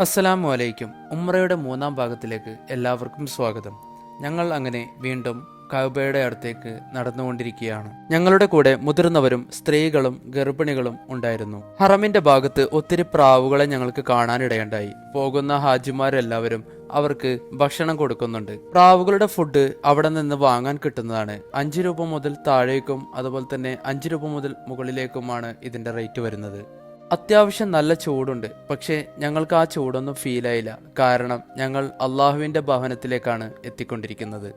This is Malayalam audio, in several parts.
അസ്സലാമു അലൈക്കും. ഉമ്രയുടെ മൂന്നാം ഭാഗത്തിലേക്ക് എല്ലാവർക്കും സ്വാഗതം. ഞങ്ങൾ അങ്ങനെ വീണ്ടും കഅബയുടെ അടുത്തേക്ക് നടന്നുകൊണ്ടിരിക്കുകയാണ്. ഞങ്ങളുടെ കൂടെ മുതിർന്നവരും സ്ത്രീകളും ഗർഭിണികളും ഉണ്ടായിരുന്നു. ഹറമിന്റെ ഭാഗത്ത് ഒത്തിരി പ്രാവുകളെ ഞങ്ങൾക്ക് കാണാനിടയുണ്ടായി. പോകുന്ന ഹാജിമാരെല്ലാവരും അവർക്ക് ഭക്ഷണം കൊടുക്കുന്നുണ്ട്. പ്രാവുകളുടെ ഫുഡ് അവിടെ നിന്ന് വാങ്ങാൻ കിട്ടുന്നതാണ്. അഞ്ച് രൂപ മുതൽ താഴേക്കും അതുപോലെ തന്നെ അഞ്ച് രൂപ മുതൽ മുകളിലേക്കുമാണ് ഇതിന്റെ റേറ്റ് വരുന്നത്. അത്യാവശ്യം നല്ല ചൂടുണ്ട് പക്ഷേ ഞങ്ങൾക്ക് ആ ചൂടൊന്നും ഫീൽ ആയില്ല. കാരണം ഞങ്ങൾ അള്ളാഹുവിന്റെ ഭവനത്തിലേക്കാണ് എത്തിക്കൊണ്ടിരിക്കുന്നത്.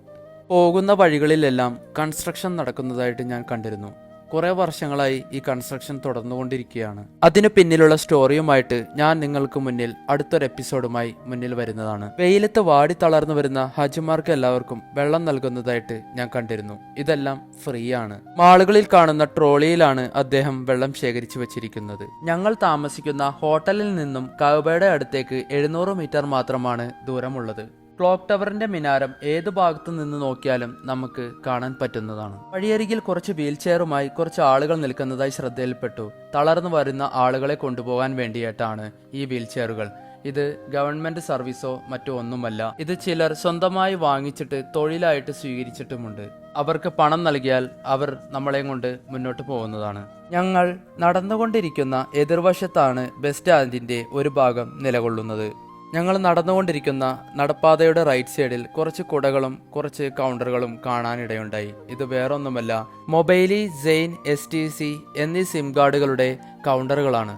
പോകുന്ന വഴികളിലെല്ലാം കൺസ്ട്രക്ഷൻ നടക്കുന്നതായിട്ട് ഞാൻ കണ്ടിരുന്നു. കുറെ വർഷങ്ങളായി ഈ കൺസ്ട്രക്ഷൻ തുടർന്നുകൊണ്ടിരിക്കുകയാണ്. അതിനു പിന്നിലുള്ള സ്റ്റോറിയുമായിട്ട് ഞാൻ നിങ്ങൾക്ക് മുന്നിൽ അടുത്തൊരു എപ്പിസോഡുമായി മുന്നിൽ വരുന്നതാണ്. വെയിലത്ത് വാടി തളർന്നു വരുന്ന ഹജ്മാർക്ക് എല്ലാവർക്കും വെള്ളം നൽകുന്നതായിട്ട് ഞാൻ കണ്ടിരുന്നു. ഇതെല്ലാം ഫ്രീ ആണ്. മാളുകളിൽ കാണുന്ന ട്രോളിയിലാണ് അദ്ദേഹം വെള്ളം ശേഖരിച്ചു വെച്ചിരിക്കുന്നത്. ഞങ്ങൾ താമസിക്കുന്ന ഹോട്ടലിൽ നിന്നും കവയുടെ അടുത്തേക്ക് എഴുന്നൂറ് മീറ്റർ മാത്രമാണ് ദൂരമുള്ളത്. ക്ലോക്ക് ടവറിന്റെ മിനാരം ഏത് ഭാഗത്തു നിന്ന് നോക്കിയാലും നമുക്ക് കാണാൻ പറ്റുന്നതാണ്. വഴിയരികിൽ കുറച്ച് വീൽ ചെയറുമായി കുറച്ച് ആളുകൾ നിൽക്കുന്നതായി ശ്രദ്ധയിൽപ്പെട്ടു. തളർന്നു വരുന്ന ആളുകളെ കൊണ്ടുപോകാൻ വേണ്ടിയിട്ടാണ് ഈ വീൽ ചെയറുകൾ ഇത് ഗവൺമെന്റ് സർവീസോ മറ്റോ ഒന്നുമല്ല. ഇത് ചിലർ സ്വന്തമായി വാങ്ങിച്ചിട്ട് തൊഴിലായിട്ട് സ്വീകരിച്ചിട്ടുമുണ്ട്. അവർക്ക് പണം നൽകിയാൽ അവർ നമ്മളെയും കൊണ്ട് മുന്നോട്ട് പോകുന്നതാണ്. ഞങ്ങൾ നടന്നുകൊണ്ടിരിക്കുന്ന എതിർവശത്താണ് ബസ് സ്റ്റാൻഡിന്റെ ഒരു ഭാഗം നിലകൊള്ളുന്നത്. ഞങ്ങൾ നടന്നുകൊണ്ടിരിക്കുന്ന നടപ്പാതയുടെ റൈറ്റ് സൈഡിൽ കുറച്ച് കുടകളും കുറച്ച് കൗണ്ടറുകളും കാണാനിടയുണ്ടായി. ഇത് വേറൊന്നുമല്ല Mobily Zain S T C എന്നീ സിം കാർഡുകളുടെ കൗണ്ടറുകളാണ്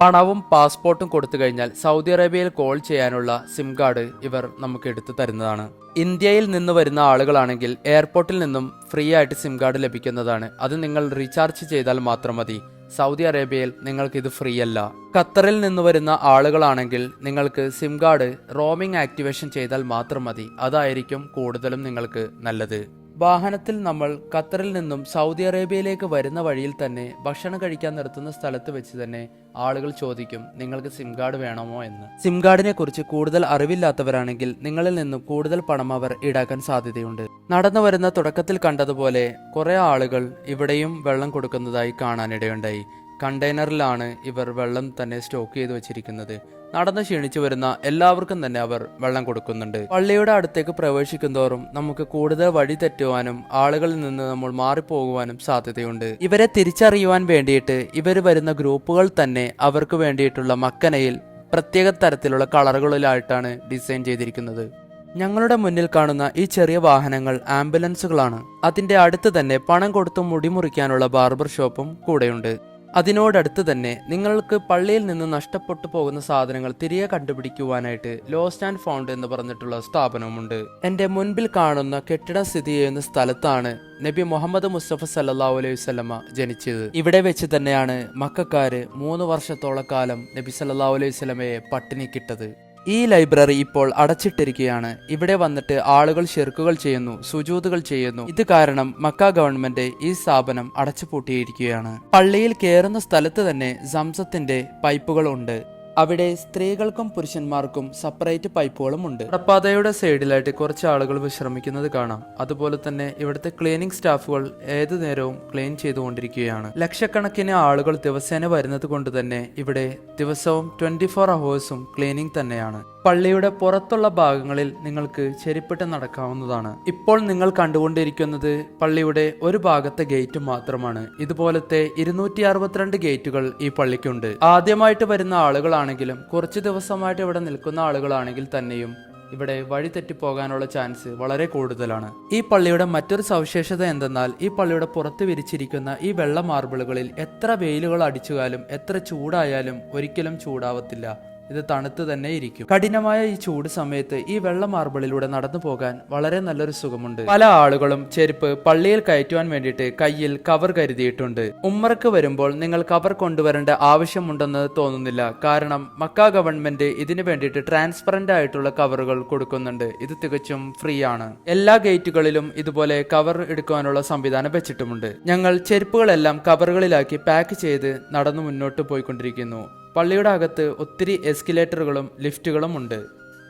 പണവും പാസ്പോർട്ടും കൊടുത്തു കഴിഞ്ഞാൽ സൗദി അറേബ്യയിൽ കോൾ ചെയ്യാനുള്ള സിം കാർഡ് ഇവർ നമുക്ക് എടുത്തു തരുന്നതാണ്. ഇന്ത്യയിൽ നിന്ന് വരുന്ന ആളുകളാണെങ്കിൽ എയർപോർട്ടിൽ നിന്നും ഫ്രീ ആയിട്ട് സിം കാർഡ് ലഭിക്കുന്നതാണ്. അത് നിങ്ങൾ റീചാർജ് ചെയ്താൽ മാത്രം മതി. സൗദി അറേബ്യയിൽ നിങ്ങൾക്ക് ഇത് ഫ്രീ അല്ല. ഖത്തറിൽ നിന്ന് വരുന്ന ആളുകളാണെങ്കിൽ നിങ്ങൾക്ക് സിം കാർഡ് റോമിംഗ് ആക്ടിവേഷൻ ചെയ്താൽ മാത്രം മതി. അതായിരിക്കും കൂടുതലും നിങ്ങൾക്ക് നല്ലത്. വാഹനത്തിൽ നമ്മൾ ഖത്തറിൽ നിന്നും സൗദി അറേബ്യയിലേക്ക് വരുന്ന വഴിയിൽ തന്നെ ഭക്ഷണം കഴിക്കാൻ നിർത്തുന്ന സ്ഥലത്ത് വെച്ച് തന്നെ ആളുകൾ ചോദിക്കും നിങ്ങൾക്ക് സിം കാർഡ് വേണമോ? എന്ന്. സിം കാർഡിനെ കുറിച്ച് കൂടുതൽ അറിവില്ലാത്തവരാണെങ്കിൽ നിങ്ങളിൽ നിന്നും കൂടുതൽ പണം അവർ ഈടാക്കാൻ സാധ്യതയുണ്ട്. നടന്നു വരുന്ന തുടക്കത്തിൽ കണ്ടതുപോലെ കുറെ ആളുകൾ ഇവിടെയും വെള്ളം കൊടുക്കുന്നതായി കാണാനിടയുണ്ടായി. കണ്ടെയ്നറിലാണ് ഇവർ വെള്ളം തന്നെ സ്റ്റോക്ക് ചെയ്ത് വെച്ചിരിക്കുന്നത്. നടന്ന് ക്ഷീണിച്ചു വരുന്ന എല്ലാവർക്കും തന്നെ അവർ വെള്ളം കൊടുക്കുന്നുണ്ട്. പള്ളിയുടെ അടുത്തേക്ക് പ്രവേശിക്കുന്തോറും നമുക്ക് കൂടുതൽ വഴി തെറ്റുവാനും ആളുകളിൽ നിന്ന് നമ്മൾ മാറിപ്പോകുവാനും സാധ്യതയുണ്ട്. ഇവരെ തിരിച്ചറിയുവാൻ വേണ്ടിയിട്ട് ഇവർ വരുന്ന ഗ്രൂപ്പുകൾ തന്നെ അവർക്ക് വേണ്ടിയിട്ടുള്ള മക്കനയിൽ പ്രത്യേക തരത്തിലുള്ള കളറുകളിലായിട്ടാണ് ഡിസൈൻ ചെയ്തിരിക്കുന്നത്. ഞങ്ങളുടെ മുന്നിൽ കാണുന്ന ഈ ചെറിയ വാഹനങ്ങൾ ആംബുലൻസുകളാണ്. അതിന്റെ അടുത്ത് തന്നെ പണം കൊടുത്ത് മുടിമുറിക്കാനുള്ള ബാർബർ ഷോപ്പും കൂടെയുണ്ട്. അതിനോടടുത്ത് തന്നെ നിങ്ങൾക്ക് പള്ളിയിൽ നിന്ന് നഷ്ടപ്പെട്ടു പോകുന്ന സാധനങ്ങൾ തിരികെ കണ്ടുപിടിക്കുവാനായിട്ട് ലോസ്റ്റ് ആൻഡ് ഫൗണ്ട് എന്ന് പറഞ്ഞിട്ടുള്ള സ്ഥാപനവുമുണ്ട്. എന്റെ മുൻപിൽ കാണുന്ന കെട്ടിടം സ്ഥിതി ചെയ്യുന്ന സ്ഥലത്താണ് നബി മുഹമ്മദ് മുസ്തഫ സല്ലാഹു അലൈഹി വസല്ലമ ജനിച്ചത്. ഇവിടെ വെച്ച് തന്നെയാണ് മക്കാര് മൂന്ന് വർഷത്തോളം കാലം നബി സല്ലാഹു അലൈഹി പട്ടിണി പട്ടിണിക്കിട്ടത്. ഈ ലൈബ്രറി ഇപ്പോൾ അടച്ചിട്ടിരിക്കുകയാണ്. ഇവിടെ വന്നിട്ട് ആളുകൾ ഷെർക്കുകൾ ചെയ്യുന്നു സുജൂതുകൾ ചെയ്യുന്നു. ഇത് കാരണം മക്ക ഗവൺമെന്റ് ഈ സ്ഥാപനം അടച്ചുപൂട്ടിയിരിക്കുകയാണ്. പള്ളിയിൽ കയറുന്ന സ്ഥലത്ത് തന്നെ സംസത്തിന്റെ പൈപ്പുകൾ ഉണ്ട്. അവിടെ സ്ത്രീകൾക്കും പുരുഷന്മാർക്കും സെപ്പറേറ്റ് പൈപ്പുകളും ഉണ്ട് നടപ്പാതയുടെ സൈഡിലായിട്ട് കുറച്ച് ആളുകൾ വിശ്രമിക്കുന്നത് കാണാം. അതുപോലെ തന്നെ ഇവിടുത്തെ ക്ലീനിങ് സ്റ്റാഫുകൾ ഏതു നേരവും ക്ലീൻ ചെയ്തുകൊണ്ടിരിക്കുകയാണ്. ലക്ഷക്കണക്കിന് ആളുകൾ ദിവസേന വരുന്നത് കൊണ്ട് തന്നെ ഇവിടെ ദിവസവും ട്വന്റി ഫോർ അവേഴ്സും ക്ലീനിങ് തന്നെയാണ്. പള്ളിയുടെ പുറത്തുള്ള ഭാഗങ്ങളിൽ നിങ്ങൾക്ക് ചെരിപ്പിട്ട് നടക്കാവുന്നതാണ്. ഇപ്പോൾ നിങ്ങൾ കണ്ടുകൊണ്ടിരിക്കുന്നത് പള്ളിയുടെ ഒരു ഭാഗത്തെ ഗേറ്റ് മാത്രമാണ്. ഇതുപോലത്തെ ഇരുന്നൂറ്റി അറുപത്തിരണ്ട് ഗേറ്റുകൾ ഈ പള്ളിക്കുണ്ട്. ആദ്യമായിട്ട് വരുന്ന ആളുകളാണെങ്കിലും കുറച്ച് ദിവസമായിട്ട് ഇവിടെ നിൽക്കുന്ന ആളുകളാണെങ്കിൽ തന്നെയും ഇവിടെ വഴി തെറ്റിപ്പോകാനുള്ള ചാൻസ് വളരെ കൂടുതലാണ്. ഈ പള്ളിയുടെ മറ്റൊരു സവിശേഷത എന്തെന്നാൽ ഈ പള്ളിയുടെ പുറത്ത് വിരിച്ചിരിക്കുന്ന ഈ വെള്ള മാർബിളുകളിൽ എത്ര വെയിലുകൾ അടിച്ചുകാലും എത്ര ചൂടായാലും ഒരിക്കലും ചൂടാവത്തില്ല. ഇത് തണുത്ത് തന്നെ ഇരിക്കും. കഠിനമായ ഈ ചൂട് സമയത്ത് ഈ വെള്ള മാർബിളിലൂടെ നടന്നു പോകാൻ വളരെ നല്ലൊരു സുഖമുണ്ട്. പല ആളുകളും ചെരുപ്പ് പള്ളിയിൽ കയറ്റുവാൻ വേണ്ടിയിട്ട് കയ്യിൽ കവർ കരുതിയിട്ടുണ്ട്. ഉമ്മർക്ക് വരുമ്പോൾ നിങ്ങൾ കവർ കൊണ്ടുവരേണ്ട ആവശ്യമുണ്ടെന്ന് തോന്നുന്നില്ല. കാരണം മക്ക ഗവൺമെന്റ് ഇതിനു വേണ്ടിയിട്ട് ട്രാൻസ്പെറന്റ് ആയിട്ടുള്ള കവറുകൾ കൊടുക്കുന്നുണ്ട്. ഇത് തികച്ചും ഫ്രീ ആണ്. എല്ലാ ഗേറ്റുകളിലും ഇതുപോലെ കവർ എടുക്കുവാനുള്ള സംവിധാനം വെച്ചിട്ടുമുണ്ട്. ഞങ്ങൾ ചെരുപ്പുകളെല്ലാം കവറുകളിലാക്കി പാക്ക് ചെയ്ത് നടന്നു മുന്നോട്ട് പോയിക്കൊണ്ടിരിക്കുന്നു. പള്ളിയുടെ അകത്ത് ഒത്തിരി എസ്കലേറ്ററുകളും ലിഫ്റ്റുകളും ഉണ്ട്.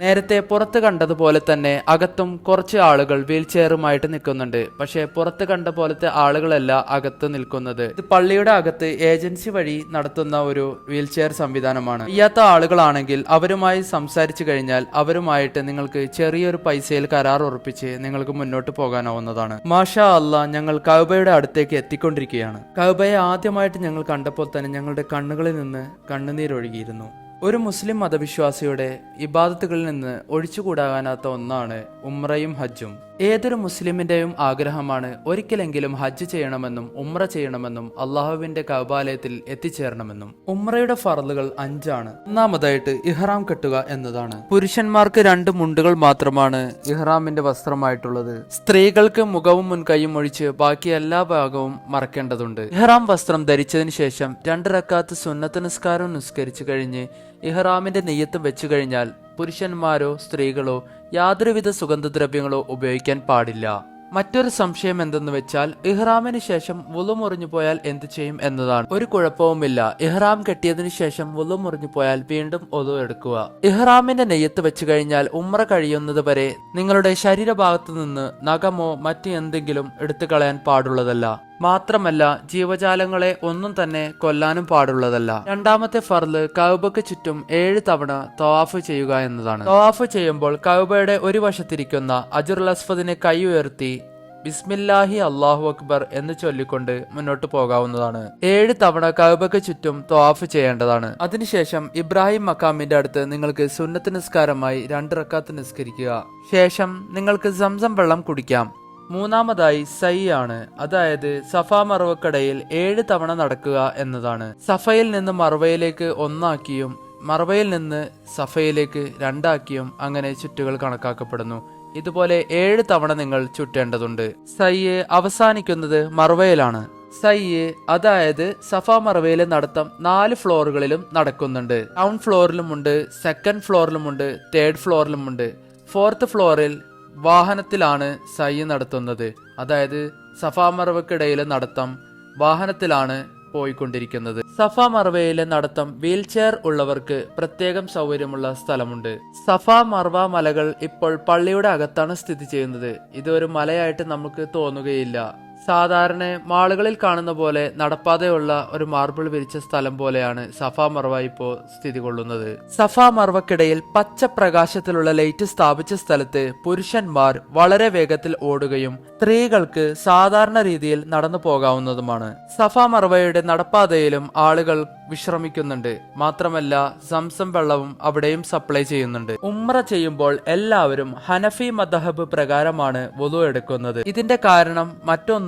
നേരത്തെ പുറത്ത് കണ്ടതുപോലെ തന്നെ അകത്തും കുറച്ച് ആളുകൾ വീൽ ചെയറുമായിട്ട് നിൽക്കുന്നുണ്ട്. പക്ഷേ പുറത്ത് കണ്ട പോലത്തെ ആളുകളല്ല അകത്ത് നിൽക്കുന്നത്. ഇത് പള്ളിയുടെ അകത്ത് ഏജൻസി വഴി നടത്തുന്ന ഒരു വീൽ ചെയർ സംവിധാനമാണ്. ഇയ്യാത്ത ആളുകളാണെങ്കിൽ അവരുമായി സംസാരിച്ചു കഴിഞ്ഞാൽ അവരുമായിട്ട് നിങ്ങൾക്ക് ചെറിയൊരു പൈസയിൽ കരാർ ഉറപ്പിച്ച് നിങ്ങൾക്ക് മുന്നോട്ട് പോകാനാവുന്നതാണ്. മാഷാ അല്ല ഞങ്ങൾ കൗബയുടെ അടുത്തേക്ക് എത്തിക്കൊണ്ടിരിക്കുകയാണ്. കൗബയെ ആദ്യമായിട്ട് ഞങ്ങൾ കണ്ടപ്പോൾ തന്നെ ഞങ്ങളുടെ കണ്ണുകളിൽ നിന്ന് കണ്ണുനീരൊഴുകിയിരുന്നു. ഒരു മുസ്ലിം മതവിശ്വാസിയുടെ ഇബാദത്തുകളിൽ നിന്ന് ഒഴിച്ചുകൂടാകാനാത്ത ഒന്നാണ് ഉമ്രയും ഹജ്ജും. ഏതൊരു മുസ്ലിമിന്റെയും ആഗ്രഹമാണ് ഒരിക്കലെങ്കിലും ഹജ്ജ് ചെയ്യണമെന്നും ഉമ്ര ചെയ്യണമെന്നും അള്ളാഹുവിന്റെ കൗബാലയത്തിൽ എത്തിച്ചേരണമെന്നും. ഉമ്രയുടെ ഫറലുകൾ അഞ്ചാണ്. ഒന്നാമതായിട്ട് ഇഹ്റാം കെട്ടുക എന്നതാണ്. പുരുഷന്മാർക്ക് രണ്ട് മുണ്ടുകൾ മാത്രമാണ് ഇഹ്റാമിന്റെ വസ്ത്രമായിട്ടുള്ളത്. സ്ത്രീകൾക്ക് മുഖവും മുൻകൈയും ഒഴിച്ച് ബാക്കി എല്ലാ ഭാഗവും മറക്കേണ്ടതുണ്ട്. ഇഹ്റാം വസ്ത്രം ധരിച്ചതിന് ശേഷം രണ്ട് റക്കാത്ത് സുന്നത്ത് നിസ്കാരം നിസ്കരിച്ചു കഴിഞ്ഞ് ഇഹ്റാമിന്റെ നെയ്യത്ത് വെച്ചു കഴിഞ്ഞാൽ പുരുഷന്മാരോ സ്ത്രീകളോ യാതൊരുവിധ സുഗന്ധദ്രവ്യങ്ങളോ ഉപയോഗിക്കാൻ പാടില്ല. മറ്റൊരു സംശയം എന്തെന്ന് വെച്ചാൽ ഇഹ്റാമിന് ശേഷം വുളു മുറിഞ്ഞു പോയാൽ എന്ത് ചെയ്യും എന്നതാണ്. ഒരു കുഴപ്പവുമില്ല. ഇഹ്റാം കെട്ടിയതിനു ശേഷം വുളു മുറിഞ്ഞു പോയാൽ വീണ്ടും ഒതു എടുക്കുക. ഇഹ്റാമിന്റെ നെയ്യത്ത് വെച്ചു കഴിഞ്ഞാൽ ഉമ്ര കഴിയുന്നത് വരെ നിങ്ങളുടെ ശരീരഭാഗത്തു നിന്ന് നഖമോ മറ്റു എന്തെങ്കിലും എടുത്തു കളയാൻ പാടുള്ളതല്ല. മാത്രമല്ല ജീവജാലങ്ങളെ ഒന്നും തന്നെ കൊല്ലാനും പാടുള്ളതല്ല. രണ്ടാമത്തെ ഫർൽ കൗബക്ക് ചുറ്റും ഏഴ് തവണ തവാഫ് ചെയ്യുക എന്നതാണ്. തവാഫ് ചെയ്യുമ്പോൾ കൗബയുടെ ഒരു വശത്തിരിക്കുന്ന അജുർ അസ്ഫദിനെ കൈ ഉയർത്തി ബിസ്മില്ലാഹി അള്ളാഹു അക്ബർ എന്ന് ചൊല്ലിക്കൊണ്ട് മുന്നോട്ട് പോകാവുന്നതാണ്. ഏഴ് തവണ കൗബക്ക് ചുറ്റും തവാഫ് ചെയ്യേണ്ടതാണ്. അതിനുശേഷം ഇബ്രാഹിം മക്കാമിന്റെ അടുത്ത് നിങ്ങൾക്ക് സുന്നത്ത് നിസ്കാരമായി രണ്ട് റക്കാത്ത് നിസ്കരിക്കുക. ശേഷം നിങ്ങൾക്ക് സംസം വെള്ളം കുടിക്കാം. മൂന്നാമതായി സൈ ആണ്. അതായത് സഫ മറവക്കടയിൽ ഏഴ് തവണ നടക്കുക എന്നതാണ്. സഫയിൽ നിന്ന് മറവയിലേക്ക് ഒന്നാക്കിയും മറവയിൽ നിന്ന് സഫയിലേക്ക് രണ്ടാക്കിയും അങ്ങനെ ചുറ്റുകൾ കണക്കാക്കപ്പെടുന്നു. ഇതുപോലെ ഏഴ് തവണ നിങ്ങൾ ചുറ്റേണ്ടതുണ്ട്. സയ്യ് അവസാനിക്കുന്നത് മറവയിലാണ്. സയ്യ് അതായത് സഫ മറവയിലെ നടത്തം നാല് ഫ്ലോറുകളിലും നടക്കുന്നുണ്ട്. ടൗൺ ഫ്ലോറിലുമുണ്ട് സെക്കൻഡ് ഫ്ലോറിലുമുണ്ട് തേർഡ് ഫ്ലോറിലുമുണ്ട്. ഫോർത്ത് ഫ്ലോറിൽ വാഹനത്തിലാണ് സയ്യ് നടത്തുന്നത്. അതായത് സഫാ മറവക്കിടയിലെ നടത്തം വാഹനത്തിലാണ് പോയിക്കൊണ്ടിരിക്കുന്നത്. സഫ മർവയിലെ നടത്തം വീൽ ചെയർ ഉള്ളവർക്ക് പ്രത്യേകം സൗകര്യമുള്ള സ്ഥലമുണ്ട്. സഫ മർവ മലകൾ ഇപ്പോൾ പള്ളിയുടെ അകത്താണ് സ്ഥിതി ചെയ്യുന്നത്. ഇത് ഒരു മലയായിട്ട് നമുക്ക് തോന്നുകയില്ല. സാധാരണ മാളുകളിൽ കാണുന്ന പോലെ നടപ്പാതയുള്ള ഒരു മാർബിൾ വിരിച്ച സ്ഥലം പോലെയാണ് സഫ മർവ ഇപ്പോൾ സ്ഥിതി കൊള്ളുന്നത്. സഫ മർവക്കിടയിൽ പച്ച പ്രകാശത്തിലുള്ള ലൈറ്റ് സ്ഥാപിച്ച സ്ഥലത്ത് പുരുഷന്മാർ വളരെ വേഗത്തിൽ ഓടുകയും സ്ത്രീകൾക്ക് സാധാരണ രീതിയിൽ നടന്നു പോകാവുന്നതുമാണ്. സഫ മർവയുടെ നടപ്പാതയിലും ആളുകൾ വിശ്രമിക്കുന്നുണ്ട്. മാത്രമല്ല സംസം വെള്ളവും അവിടെയും സപ്ലൈ ചെയ്യുന്നുണ്ട്. ഉമ്ര ചെയ്യുമ്പോൾ എല്ലാവരും ഹനഫി മദഹബ് പ്രകാരമാണ് വധു എടുക്കുന്നത്. ഇതിന്റെ കാരണം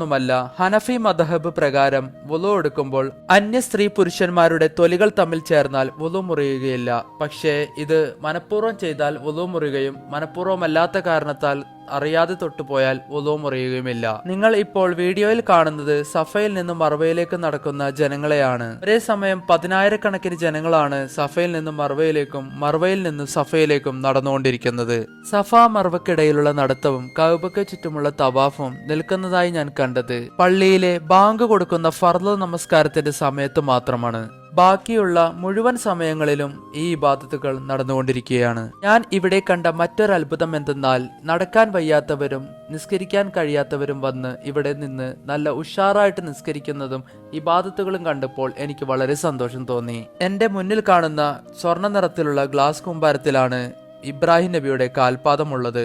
മറ്റൊന്നുമല്ല ഹനഫി മദഹബ് പ്രകാരം വുളു എടുക്കുമ്പോൾ അന്യ സ്ത്രീ പുരുഷന്മാരുടെ തൊലികൾ തമ്മിൽ ചേർന്നാൽ വുളു മുറിയുകയില്ല. പക്ഷേ ഇത് മനഃപൂർവം ചെയ്താൽ വുളു മുറിയുകയും മനഃപൂർവമല്ലാത്ത കാരണത്താൽ അറിയാതെ തൊട്ടുപോയാൽ ഉളു മുറിയുകയുമില്ല. നിങ്ങൾ ഇപ്പോൾ വീഡിയോയിൽ കാണുന്നത് സഫയിൽ നിന്നും മറവയിലേക്ക് നടക്കുന്ന ജനങ്ങളെയാണ്. ഒരേ സമയം പതിനായിരക്കണക്കിന് ജനങ്ങളാണ് സഫയിൽ നിന്നും മറവയിലേക്കും മറവയിൽ നിന്നും സഫയിലേക്കും നടന്നുകൊണ്ടിരിക്കുന്നത്. സഫ മറവക്കിടയിലുള്ള നടത്തവും കൗബക്ക് ചുറ്റുമുള്ള തവാഫും നിൽക്കുന്നതായി ഞാൻ കണ്ടത്. പള്ളിയിലെ ബാങ്ക് കൊടുക്കുന്ന ഫർദ് നമസ്കാരത്തിന്റെ സമയത്ത് മാത്രമാണ്. ബാക്കിയുള്ള മുഴുവൻ സമയങ്ങളിലും ഈ ഇബാദത്തുകൾ നടന്നുകൊണ്ടിരിക്കുകയാണ്. ഞാൻ ഇവിടെ കണ്ട മറ്റൊരു അത്ഭുതം എന്തെന്നാൽ നടക്കാൻ വയ്യാത്തവരും നിസ്കരിക്കാൻ കഴിയാത്തവരും വന്ന് ഇവിടെ നിന്ന് നല്ല ഉഷാറായിട്ട് നിസ്കരിക്കുന്നതും ഇബാദത്തുകളും കണ്ടപ്പോൾ എനിക്ക് വളരെ സന്തോഷം തോന്നി. എന്റെ മുന്നിൽ കാണുന്ന സ്വർണ നിറത്തിലുള്ള ഗ്ലാസ് കുമ്പാരത്തിലാണ് ഇബ്രാഹിം നബിയുടെ കാൽപാദമുള്ളത്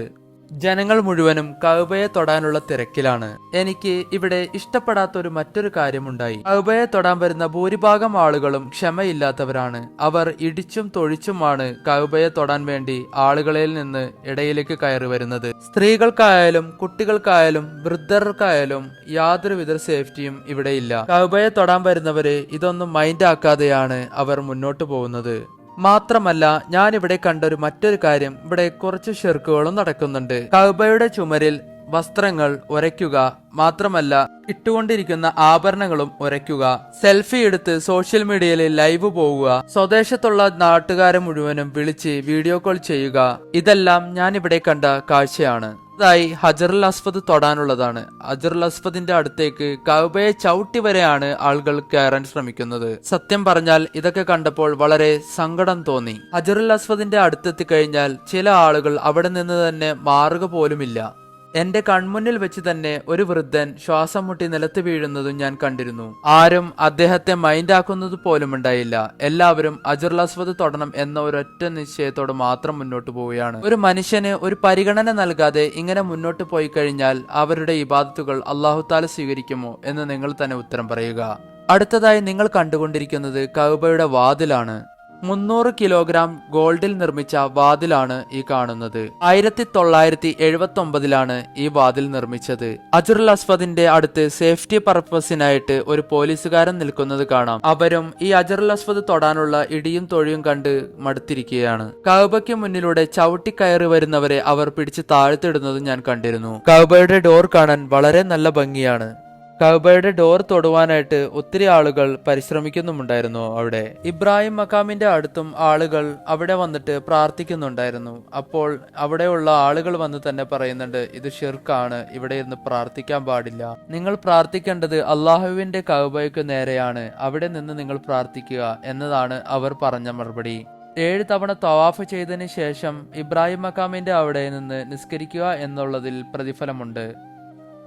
ജനങ്ങൾ മുഴുവനും കൗബയെ തൊടാനുള്ള തിരക്കിലാണ്. എനിക്ക് ഇവിടെ ഇഷ്ടപ്പെടാത്ത ഒരു മറ്റൊരു കാര്യമുണ്ടായി. കൗബയെ തൊടാൻ വരുന്ന ഭൂരിഭാഗം ആളുകളും ക്ഷമയില്ലാത്തവരാണ്. അവർ ഇടിച്ചും തൊഴിച്ചുമാണ് കൗബയെ തൊടാൻ വേണ്ടി ആളുകളിൽ നിന്ന് ഇടയിലേക്ക് കയറി വരുന്നത്. സ്ത്രീകൾക്കായാലും കുട്ടികൾക്കായാലും വൃദ്ധർക്കായാലും യാതൊരുവിധ സേഫ്റ്റിയും ഇവിടെയില്ല കൗബയെ തൊടാൻ വരുന്നവരെ ഇതൊന്നും മൈൻഡ് ആക്കാതെയാണ് അവർ മുന്നോട്ട് പോകുന്നത്. മാത്രമല്ല ഞാനിവിടെ കണ്ടൊരു മറ്റൊരു കാര്യം. ഇവിടെ കുറച്ച് ഷെർക്കുകളും നടക്കുന്നുണ്ട്. കൗബയുടെ ചുമരിൽ വസ്ത്രങ്ങൾ ഉരയ്ക്കുക മാത്രമല്ല ഇട്ടുകൊണ്ടിരിക്കുന്ന ആഭരണങ്ങളും ഉരയ്ക്കുക. സെൽഫി എടുത്ത് സോഷ്യൽ മീഡിയയിൽ ലൈവ് പോവുക. സ്വദേശത്തുള്ള നാട്ടുകാരെ മുഴുവനും വിളിച്ച് വീഡിയോ കോൾ ചെയ്യുക. ഇതെല്ലാം ഞാൻ ഇവിടെ കണ്ട കാഴ്ചയാണ്. ായി ഹജറുൽ അസ്ഫദ് തൊടാനുള്ളതാണ്. ഹജറുൽ അസ്ഫദിന്റെ അടുത്തേക്ക് കൗബയെ ചവിട്ടി വരെയാണ് ആളുകൾ കയറാൻ ശ്രമിക്കുന്നത്. സത്യം പറഞ്ഞാൽ ഇതൊക്കെ കണ്ടപ്പോൾ വളരെ സങ്കടം തോന്നി. ഹജറുൽ അസ്ഫദിന്റെ അടുത്തെത്തി കഴിഞ്ഞാൽ ചില ആളുകൾ അവിടെ നിന്ന് തന്നെ മാറുക പോലുമില്ല. എന്റെ കൺമുന്നിൽ വെച്ച് തന്നെ ഒരു വൃദ്ധൻ ശ്വാസം മുട്ടി നിലത്ത് വീഴുന്നതും ഞാൻ കണ്ടിരുന്നു. ആരും അദ്ദേഹത്തെ മൈൻഡാക്കുന്നത് പോലും ഉണ്ടായില്ല. എല്ലാവരും അജുർലാസ്വദ് തൊടണം എന്ന ഒരൊറ്റ നിശ്ചയത്തോട് മാത്രം മുന്നോട്ട് പോവുകയാണ്. ഒരു മനുഷ്യന് ഒരു പരിഗണന നൽകാതെ ഇങ്ങനെ മുന്നോട്ട് പോയി കഴിഞ്ഞാൽ അവരുടെ ഇബാദത്തുകൾ അള്ളാഹുത്താല സ്വീകരിക്കുമോ എന്ന് നിങ്ങൾ തന്നെ ഉത്തരം പറയുക. അടുത്തതായി നിങ്ങൾ കണ്ടുകൊണ്ടിരിക്കുന്നത് കൗബയുടെ വാതിലാണ്. മുന്നൂറ് കിലോഗ്രാം ഗോൾഡിൽ നിർമ്മിച്ച വാതിലാണ് ഈ കാണുന്നത്. ആയിരത്തി തൊള്ളായിരത്തി എഴുപത്തി ഒമ്പതിലാണ് ഈ വാതിൽ നിർമ്മിച്ചത്. അജുറുൽ അസ്വദിന്റെ അടുത്ത് സേഫ്റ്റി പർപ്പസിനായിട്ട് ഒരു പോലീസുകാരൻ നിൽക്കുന്നത് കാണാം. അവരും ഈ അജറുൽ അസ്വദ് തൊടാനുള്ള ഇടിയും തൊഴിയും കണ്ട് മടുത്തിരിക്കുകയാണ്. കൗബയ്ക്ക് മുന്നിലൂടെ ചവിട്ടിക്കയറി വരുന്നവരെ അവർ പിടിച്ച് താഴ്ത്തിടുന്നത് ഞാൻ കണ്ടിരുന്നു. കൗബയുടെ ഡോർ കാണാൻ വളരെ നല്ല ഭംഗിയാണ്. കൗബയുടെ ഡോർ തൊടുവാനായിട്ട് ഒത്തിരി ആളുകൾ പരിശ്രമിക്കുന്നുമുണ്ടായിരുന്നു അവിടെ. ഇബ്രാഹിം മക്കാമിന്റെ അടുത്തും ആളുകൾ അവിടെ വന്നിട്ട് പ്രാർത്ഥിക്കുന്നുണ്ടായിരുന്നു. അപ്പോൾ അവിടെയുള്ള ആളുകൾ വന്ന് തന്നെ പറയുന്നുണ്ട് ഇത് ഷിർക്കാണ് ഇവിടെ ഇരുന്ന് പ്രാർത്ഥിക്കാൻ പാടില്ല. നിങ്ങൾ പ്രാർത്ഥിക്കേണ്ടത് അള്ളാഹുവിന്റെ കൗബയ്ക്ക് നേരെയാണ്. അവിടെ നിന്ന് നിങ്ങൾ പ്രാർത്ഥിക്കുക എന്നതാണ് അവർ പറഞ്ഞ മറുപടി. ഏഴ് തവണ തവാഫ് ചെയ്തതിന് ശേഷം ഇബ്രാഹിം മക്കാമിന്റെ അവിടെ നിന്ന് നിസ്കരിക്കുക എന്നുള്ളതിൽ പ്രതിഫലമുണ്ട്.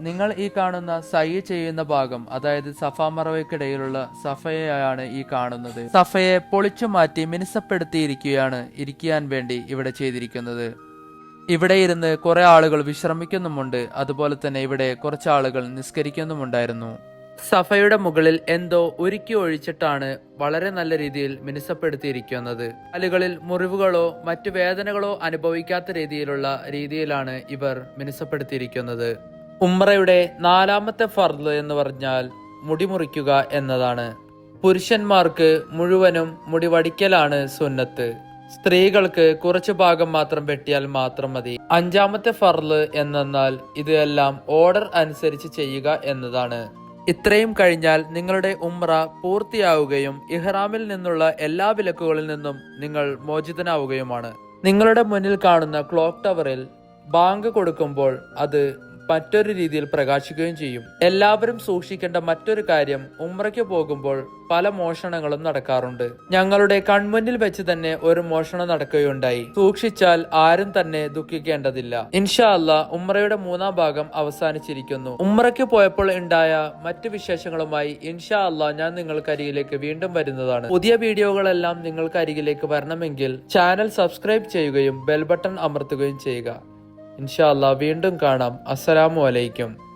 നിങ്ങൾ ഈ കാണുന്ന സൈ ചെയ്യുന്ന ഭാഗം അതായത് സഫ സഫയെയാണ് ഈ കാണുന്നത്. സഫയെ പൊളിച്ചു മാറ്റി മിനുസപ്പെടുത്തിയിരിക്കുകയാണ് ഇരിക്കാൻ വേണ്ടി ഇവിടെ ചെയ്തിരിക്കുന്നത്. ഇവിടെ ഇരുന്ന് കുറെ ആളുകൾ വിശ്രമിക്കുന്നുമുണ്ട്. അതുപോലെ തന്നെ ഇവിടെ കുറച്ച് ആളുകൾ നിസ്കരിക്കുന്നുമുണ്ടായിരുന്നു. സഫയുടെ മുകളിൽ എന്തോ ഒരുക്കി ഒഴിച്ചിട്ടാണ് വളരെ നല്ല രീതിയിൽ മിനുസപ്പെടുത്തിയിരിക്കുന്നത്. കാലുകളിൽ മുറിവുകളോ മറ്റു വേദനകളോ അനുഭവിക്കാത്ത രീതിയിലുള്ള രീതിയിലാണ് ഇവർ മിനുസപ്പെടുത്തിയിരിക്കുന്നത്. ഉമ്രയുടെ നാലാമത്തെ ഫർദ് എന്ന് പറഞ്ഞാൽ മുടി മുറിക്കുക എന്നതാണ്. പുരുഷന്മാർക്ക് മുഴുവനും മുടി വടിക്കലാണ് സുന്നത്ത്. സ്ത്രീകൾക്ക് കുറച്ച് ഭാഗം മാത്രം വെട്ടിയാൽ മാത്രം മതി. അഞ്ചാമത്തെ ഫർൾ എന്നാൽ ഇത് എല്ലാം ഓർഡർ അനുസരിച്ച് ചെയ്യുക എന്നതാണ്. ഇത്രയും കഴിഞ്ഞാൽ നിങ്ങളുടെ ഉമ്ര പൂർത്തിയാവുകയും ഇഹ്റാമിൽ നിന്നുള്ള എല്ലാ വിലക്കുകളിൽ നിന്നും നിങ്ങൾ മോചിതനാവുകയുമാണ്. നിങ്ങളുടെ മുന്നിൽ കാണുന്ന ക്ലോക്ക് ടവറിൽ ബാങ്ക് കൊടുക്കുമ്പോൾ അത് മറ്റൊരു രീതിയിൽ പ്രകാശിക്കുകയും ചെയ്യും. എല്ലാവരും സൂക്ഷിക്കേണ്ട മറ്റൊരു കാര്യം ഉമ്രയ്ക്ക് പോകുമ്പോൾ പല മോഷണങ്ങളും നടക്കാറുണ്ട്. ഞങ്ങളുടെ കൺമുന്നിൽ വെച്ച് തന്നെ ഒരു മോഷണം നടക്കുകയുണ്ടായി. സൂക്ഷിച്ചാൽ ആരും തന്നെ ദുഃഖിക്കേണ്ടതില്ല. ഇൻഷാ അല്ല ഉമ്രയുടെ മൂന്നാം ഭാഗം അവസാനിച്ചിരിക്കുന്നു. ഉമ്രയ്ക്ക് പോയപ്പോൾ ഉണ്ടായ മറ്റു വിശേഷങ്ങളുമായി ഇൻഷാ അല്ല ഞാൻ നിങ്ങൾക്ക് അരികിലേക്ക് വീണ്ടും വരുന്നതാണ്. പുതിയ വീഡിയോകളെല്ലാം നിങ്ങൾക്ക് അരികിലേക്ക് വരണമെങ്കിൽ ചാനൽ സബ്സ്ക്രൈബ് ചെയ്യുകയും ബെൽ ബട്ടൺ അമർത്തുകയും ചെയ്യുക. ഇൻഷാ അല്ലാ വീണ്ടും കാണാം. അസ്സലാമു അലൈക്കും.